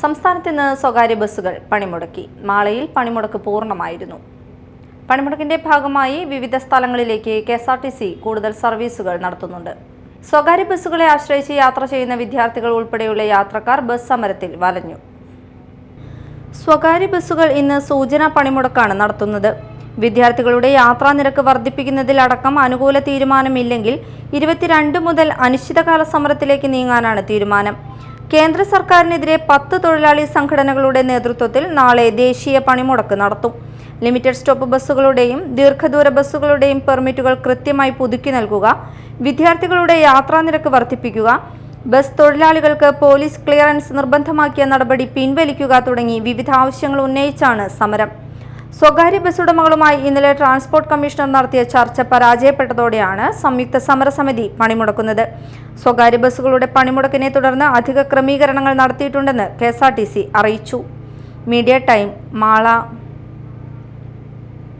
സംസ്ഥാനത്ത് ഇന്ന് സ്വകാര്യ ബസ്സുകൾ പണിമുടക്കി. മാളയിൽ പണിമുടക്ക് പൂർണമായിരുന്നു. പണിമുടക്കിന്റെ ഭാഗമായി വിവിധ സ്ഥലങ്ങളിലേക്ക് K S R T C കൂടുതൽ സർവീസുകൾ നടത്തുന്നുണ്ട്. സ്വകാര്യ ബസ്സുകളെ ആശ്രയിച്ച് യാത്ര ചെയ്യുന്ന വിദ്യാർത്ഥികൾ ഉൾപ്പെടെയുള്ള യാത്രക്കാർ ബസ് സമരത്തിൽ വലഞ്ഞു. സ്വകാര്യ ബസ്സുകൾ ഇന്ന് സൂചനാ പണിമുടക്കാണ് നടത്തുന്നത്. വിദ്യാർത്ഥികളുടെ യാത്രാ നിരക്ക് വർദ്ധിപ്പിക്കുന്നതിലടക്കം അനുകൂല തീരുമാനമില്ലെങ്കിൽ ഇരുപത്തിരണ്ട് മുതൽ അനിശ്ചിതകാല സമരത്തിലേക്ക് നീങ്ങാനാണ് തീരുമാനം. കേന്ദ്ര സർക്കാരിനെതിരെ പത്ത് തൊഴിലാളി സംഘടനകളുടെ നേതൃത്വത്തിൽ നാളെ ദേശീയ പണിമുടക്ക് നടത്തും. ലിമിറ്റഡ് സ്റ്റോപ്പ് ബസ്സുകളുടെയും ദീർഘദൂര ബസ്സുകളുടെയും പെർമിറ്റുകൾ കൃത്യമായി പുതുക്കി നൽകുക വിദ്യാർത്ഥികളുടെ യാത്രാനിരക്ക് വർദ്ധിപ്പിക്കുക ബസ് തൊഴിലാളികൾക്ക് പോലീസ് ക്ലിയറൻസ് നിർബന്ധമാക്കിയ നടപടി പിൻവലിക്കുക തുടങ്ങി വിവിധ ആവശ്യങ്ങൾ ഉന്നയിച്ചാണ് സമരം. സ്വകാര്യ ബസ് ഉടമകളുമായി ഇന്നലെ ട്രാൻസ്പോർട്ട് കമ്മീഷണർ നടത്തിയ ചർച്ച പരാജയപ്പെട്ടതോടെയാണ് സംയുക്ത സമരസമിതി പണിമുടക്കുന്നത്. സ്വകാര്യ ബസ്സുകളുടെ പണിമുടക്കിനെ തുടർന്ന് അധിക ക്രമീകരണങ്ങൾ നടത്തിയിട്ടുണ്ടെന്ന് കെ അറിയിച്ചു. Media time Mala